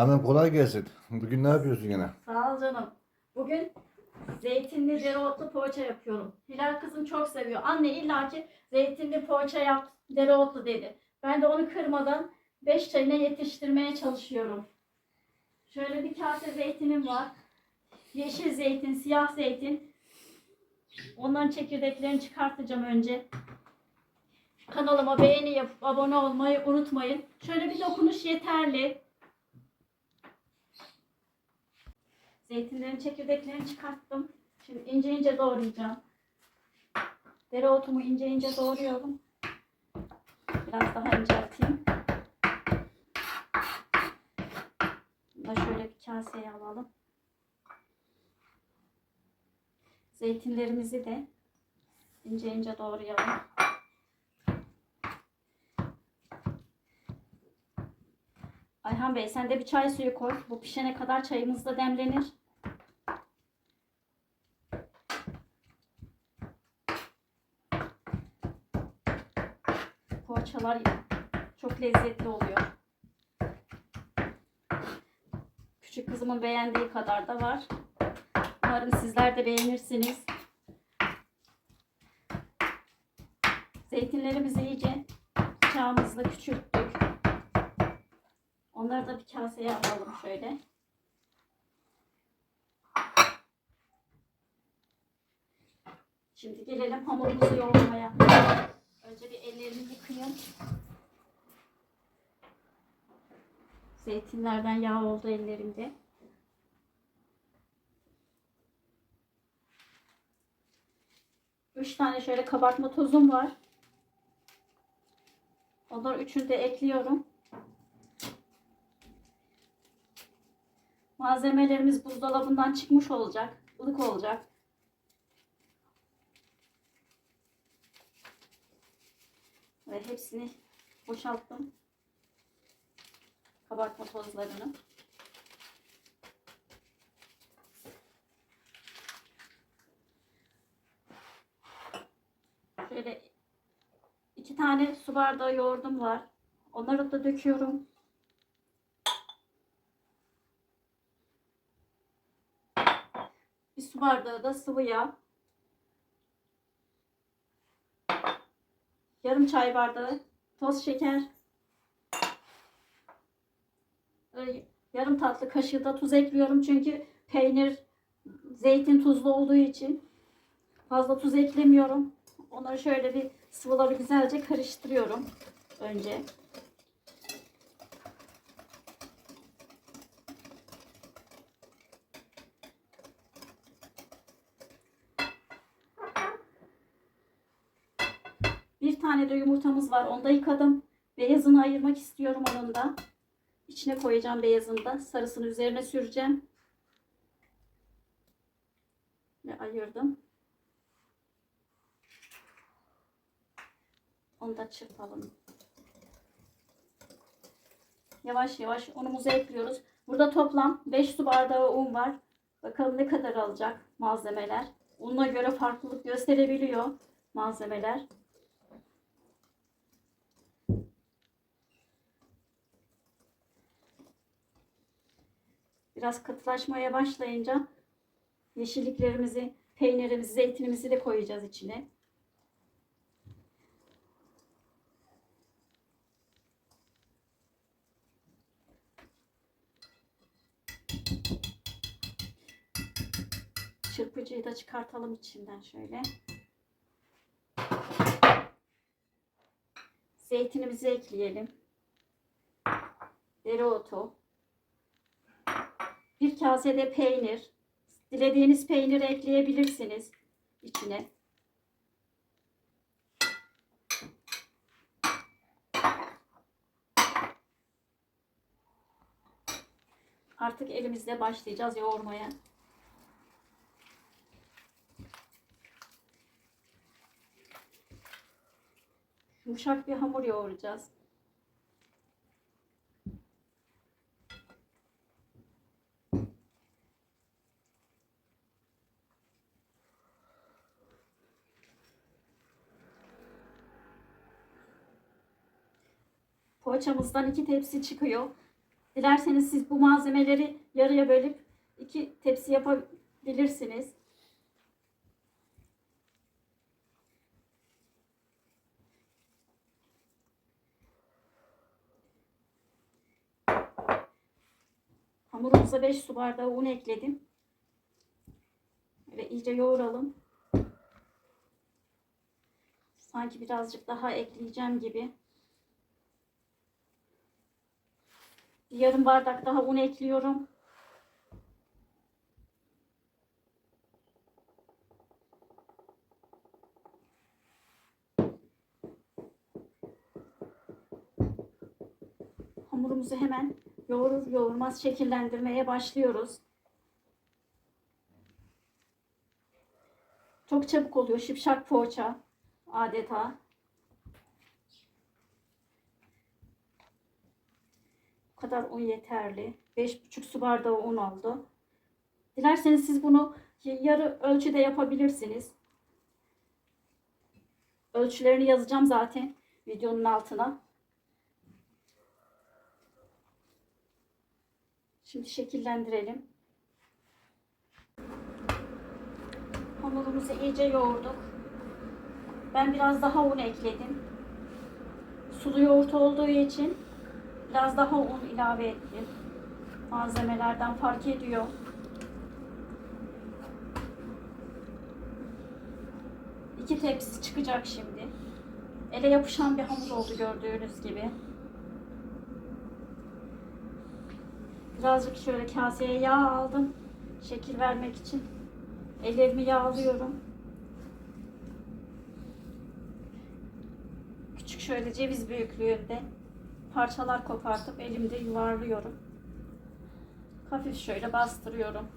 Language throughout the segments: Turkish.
Hanım kolay gelsin. Bugün ne yapıyorsun gene? Sağ ol canım. Bugün zeytinli dereotlu poğaça yapıyorum. Hilal kızım çok seviyor. Anne illaki zeytinli poğaça yap dereotlu dedi. Ben de onu kırmadan 5 çayına yetiştirmeye çalışıyorum. Şöyle bir kase zeytinim var. Yeşil zeytin, siyah zeytin. Onların çekirdeklerini çıkartacağım önce. Kanalıma beğeni yapıp abone olmayı unutmayın. Şöyle bir dokunuş yeterli. Zeytinlerin çekirdeklerini çıkarttım. Şimdi ince ince doğrayacağım. Dereotumu ince ince doğruyorum. Biraz daha incelteyim. Da şöyle bir kaseye alalım. Zeytinlerimizi de ince ince doğrayalım. Ayhan Bey sen de bir çay suyu koy. Bu pişene kadar çayımız da demlenir. Poğaçalar çok lezzetli oluyor. Küçük kızımın beğendiği kadar da var. Umarım sizler de beğenirsiniz. Zeytinlerimizi iyice bıçağımızla küçülttük. Onları da bir kaseye alalım şöyle. Şimdi gelelim hamurumuzu yoğurmaya. Önce bir ellerimi yıkayayım. Zeytinlerden yağ oldu ellerimde. Üç tane şöyle kabartma tozum var. Onları üçünü de ekliyorum. Malzemelerimiz buzdolabından çıkmış olacak. ılık olacak. Ve hepsini boşalttım. Kabartma tozlarını. Şöyle iki tane su bardağı yoğurdum var. Onları da döküyorum. Su bardağı da sıvı yağ. Yarım çay bardağı toz şeker. Ee, Yarım tatlı kaşığı da tuz ekliyorum çünkü peynir zeytin tuzlu olduğu için fazla tuz eklemiyorum. Onları şöyle bir sıvıları güzelce karıştırıyorum önce. Bir tane de yumurtamız var. Onu da yıkadım. Beyazını ayırmak istiyorum onun da. İçine koyacağım beyazını da. Sarısını üzerine süreceğim. Ve ayırdım. Onu da çırpalım. Yavaş yavaş unumuzu ekliyoruz. Burada toplam 5 su bardağı un var. Bakalım ne kadar alacak malzemeler. Ununa göre farklılık gösterebiliyor malzemeler. Biraz katılaşmaya başlayınca yeşilliklerimizi, peynirimizi, zeytinimizi de koyacağız içine. Çırpıcıyı da çıkartalım içinden şöyle. Zeytinimizi ekleyelim. Dereotu. Bir kasede peynir. Dilediğiniz peyniri ekleyebilirsiniz içine. Artık elimizle başlayacağız yoğurmaya. Yumuşak bir hamur yoğuracağız. Poğaçamızdan iki tepsi çıkıyor. Dilerseniz siz bu malzemeleri yarıya bölüp iki tepsi yapabilirsiniz. Hamurumuza 5 su bardağı un ekledim. Ve iyice yoğuralım. Sanki birazcık daha ekleyeceğim gibi. Yarım bardak daha un ekliyorum. Hamurumuzu hemen yoğurur yoğurmaz şekillendirmeye başlıyoruz. Çok çabuk oluyor şipşak poğaça adeta. Kadar un yeterli. 5,5 su bardağı un oldu. Dilerseniz siz bunu yarı ölçüde yapabilirsiniz. Ölçülerini yazacağım zaten videonun altına. Şimdi şekillendirelim. Hamurumuzu iyice yoğurduk. Ben biraz daha un ekledim. Sulu yoğurt olduğu için biraz daha un ilave ettim. Malzemelerden fark ediyor. İki tepsi çıkacak şimdi. Ele yapışan bir hamur oldu gördüğünüz gibi. Birazcık şöyle kaseye yağ aldım. Şekil vermek için. Ellerimi yağlıyorum. Küçük şöyle ceviz büyüklüğünde parçalar kopartıp elimde yuvarlıyorum. Hafif şöyle bastırıyorum.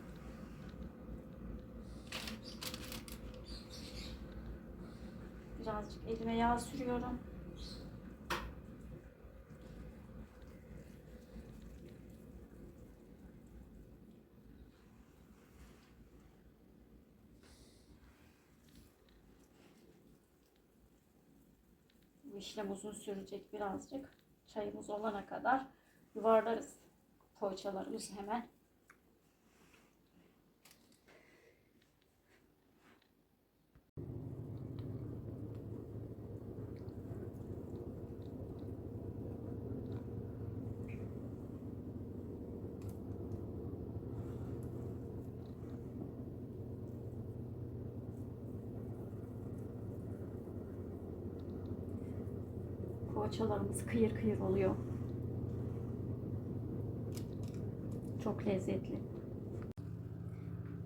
Birazcık elime yağ sürüyorum. İşlem uzun sürecek birazcık. Çayımız olana kadar yuvarlarız poğaçalarımızı hemen. Poğaçalarımız kıyır kıyır oluyor. Çok lezzetli.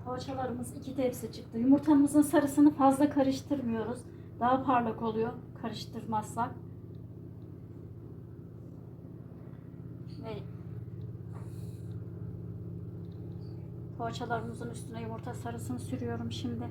Poğaçalarımız iki tepsi çıktı. Yumurtamızın sarısını fazla karıştırmıyoruz. Daha parlak oluyor karıştırmazsak. Ve poğaçalarımızın üstüne yumurta sarısını sürüyorum şimdi.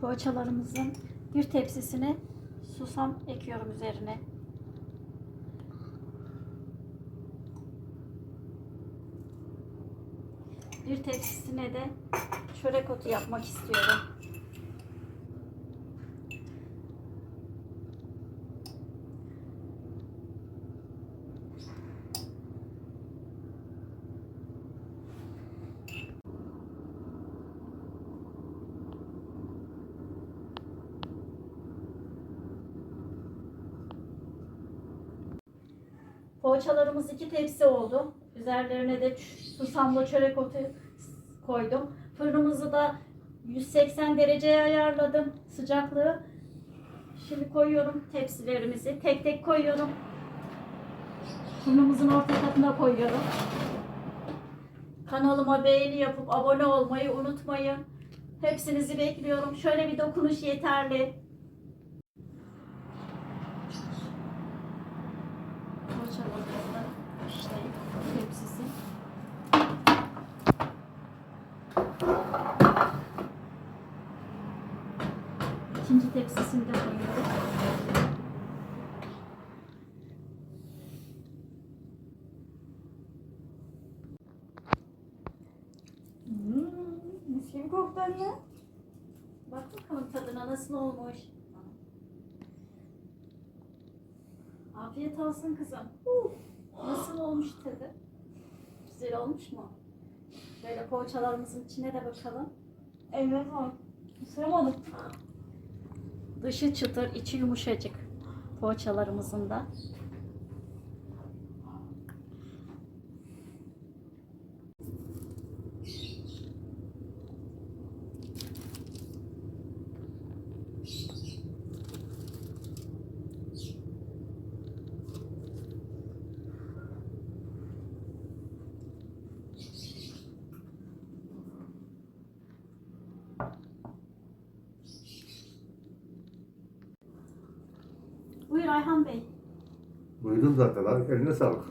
Poğaçalarımızın bir tepsisine susam ekiyorum üzerine. Bir tepsisine de çörek otu yapmak istiyorum. Poğaçalarımız iki tepsi oldu. Üzerlerine de susamlı çörek otu koydum. Fırınımızı da 180 dereceye ayarladım sıcaklığı. Şimdi koyuyorum tepsilerimizi. Tek tek koyuyorum. Fırınımızın orta katına koyuyorum. Kanalıma beğeni yapıp abone olmayı unutmayın. Hepsinizi bekliyorum. Şöyle bir dokunuş yeterli. Poğaçalarımız da işte tepsisi. İkinci tepsisini de. Hmm, mis gibi koktu anne. Bak bakalım tadına nasıl olmuş. Afiyet olsun kızım. Nasıl olmuş tadı? Güzel olmuş mu? Şöyle poğaçalarımızın içine de bakalım. Evet var. Isıramadım. Dışı çıtır, içi yumuşacık poğaçalarımızın da. Ayhan Bey. Duydum zaten abi. Eline sağlık.